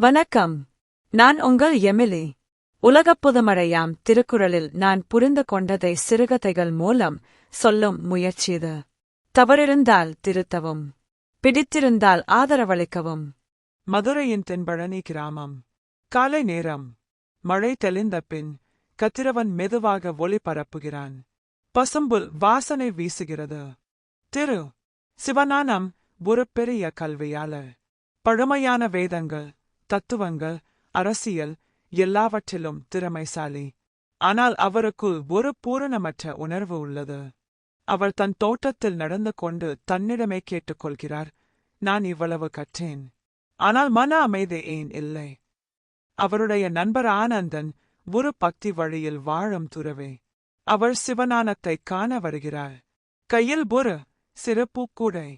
வணக்கம். நான் உங்கள் எமிலி. உலகப் புதுமழையாம் திருக்குறளில் நான் புரிந்து கொண்டதை சிறுகதைகள் மூலம் சொல்லும் முயற்சிது தவறிருந்தால் திருத்தவும். பிடித்திருந்தால் ஆதரவளிக்கவும். மதுரையின் தென்பழனி கிராமம். காலை நேரம். மழை தெளிந்த பின் கத்திரவன் மெதுவாக ஒளி பரப்புகிறான். பசும்புல் வாசனை வீசுகிறது. திரு. சிவனானம் ஒரு பெரிய கல்வியாளர். பழமையான வேதங்கள். தத்துவங்கள் அரசியல் எல்லாவற்றிலும் திறமைசாலி. ஆனால் அவருக்குள் ஒரு பூரணமற்ற உணர்வு உள்ளது. அவர் தன் தோட்டத்தில் நடந்து கொண்டு தன்னிடமே கேட்டுக்கொள்கிறார் நான் இவ்வளவு கற்றேன். ஆனால் மன அமைதி ஏன் இல்லை? அவருடைய நண்பர் ஆனந்தன் ஒரு பக்தி வழியில் வாழும் துறவே. அவர் சிவனானத்தை காண வருகிறார். கையில் ஒரு சிறு பூக்கூடை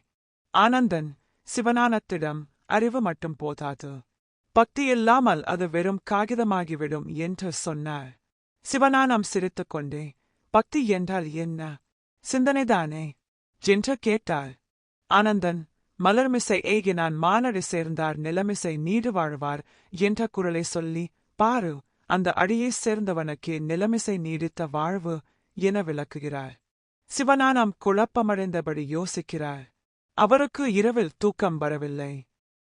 ஆனந்தன் சிவனானத்திடம் அறிவு மட்டும் போதாது. பக்தி இல்லாமல் அது வெறும் காகிதமாகிவிடும் என்று சொன்னார். சிவனானம் சிரித்துக் கொண்டே பக்தி என்றால் என்ன? சிந்தனைதானே? என்று கேட்டார் ஆனந்தன் மலர்மிசை ஏகினான் மானடி சேர்ந்தார் நிலமிசை நீடு வாழ்வார் என்ற குரலை சொல்லி பாரு அந்த அடியைச் சேர்ந்தவனுக்கு நிலமிசை நீடித்த வாழ்வு என விளக்குகிறார் சிவனானம் குழப்பமடைந்தபடி யோசிக்கிறார் அவருக்கு இரவில் தூக்கம் வரவில்லை.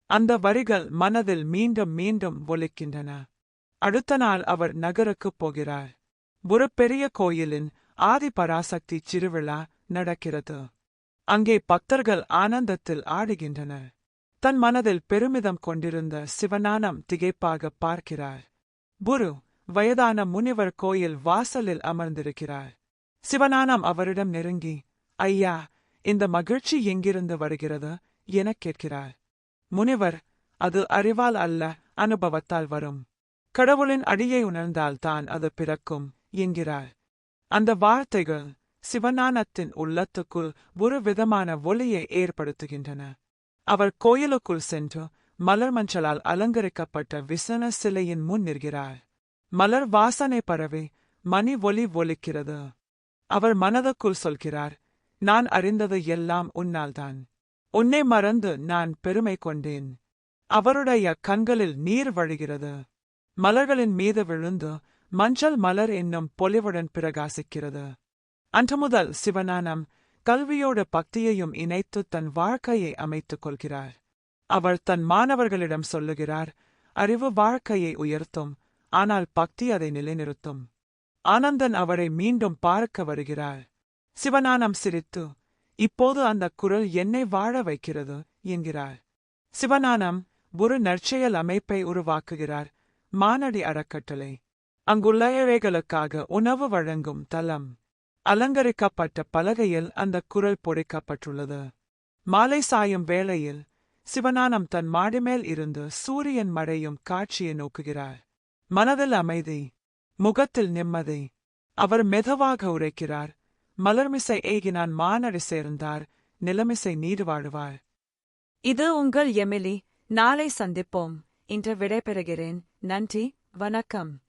அந்த வரிகள் மனதில் மீண்டும் மீண்டும் ஒலிக்கின்றன. அடுத்த நாள் அவர் நகருக்குப் போகிறார். ஒரு பெரிய கோயிலின் ஆதி பராசக்தி திருவிழா நடக்கிறது. அங்கே பக்தர்கள் ஆனந்தத்தில் ஆடுகின்றனர். தன் மனதில் பெருமிதம் கொண்டிருந்த சிவனானம் திகைப்பாக பார்க்கிறார். குரு வயதான முனிவர் கோயில் வாசலில் அமர்ந்திருக்கிறார். சிவனானம் அவரிடம் நெருங்கி ஐயா இந்த மகிழ்ச்சி எங்கிருந்து வருகிறது? எனக் கேட்கிறார். முனிவர் அது அறிவால் அல்ல அனுபவத்தால் வரும். கடவுளின் அடியை உணர்ந்தால் தான் அது பிறக்கும் என்கிறார். அந்த வார்த்தைகள் சிவஞானத்தின் உள்ளத்துக்குள் ஒரு விதமான ஒளியை ஏற்படுத்துகின்றன. அவர் கோயிலுக்குள் சென்று மலர் மஞ்சளால் அலங்கரிக்கப்பட்ட விசன சிலையின் முன் நிற்கிறார். மலர் வாசனை பரவி மணி ஒலி ஒலிக்கிறது. அவர் மனதுக்குள் சொல்கிறார் நான் அறிந்தது எல்லாம் உன்னால்தான் உன்னை மறந்து நான் பெருமை கொண்டேன். அவருடைய கண்களில் நீர் வழிகிறது. மலர்களின் மீது விழுந்து மஞ்சள் மலர் என்னும் பொலிவுடன் பிரகாசிக்கிறது. அன்று முதல் சிவனானம் கல்வியோடு பக்தியையும் இணைத்து தன் வாழ்க்கையை அமைத்துக் கொள்கிறார். அவர் தன் மாணவர்களிடம் சொல்லுகிறார் அறிவு வாழ்க்கையை உயர்த்தும் ஆனால் பக்தி அதை நிலைநிறுத்தும். ஆனந்தன் அவரை மீண்டும் பார்க்க வருகிறார் சிவனானம் சிரித்து இப்போது அந்த குரல் என்னை வாழ வைக்கிறது என்கிறார் சிவஞானம் ஒரு நற்செயல் அமைப்பை உருவாக்குகிறார் மானடி அறக்கட்டளை. அங்குள்ள ஏழைகளுக்காக உணவு வழங்கும் தலம். அலங்கரிக்கப்பட்ட பலகையில் அந்த குரல் பொறிக்கப்பட்டுள்ளது. மாலை சாயும் வேளையில் சிவனானம் தன் மாடிமேல் இருந்து சூரியன் மழையும் காட்சியை நோக்குகிறார் மனதில் அமைதி முகத்தில் நிம்மதி. அவர் மெதுவாக உரைக்கிறார் மலர்மிசை ஏகினான் மானடி சேர்ந்தார் நிலமிசை நீடு வாழுவாள் இது உங்கள் எமிலி நாளை சந்திப்போம் இன்று விடைபெறுகிறேன் நன்றி வணக்கம்.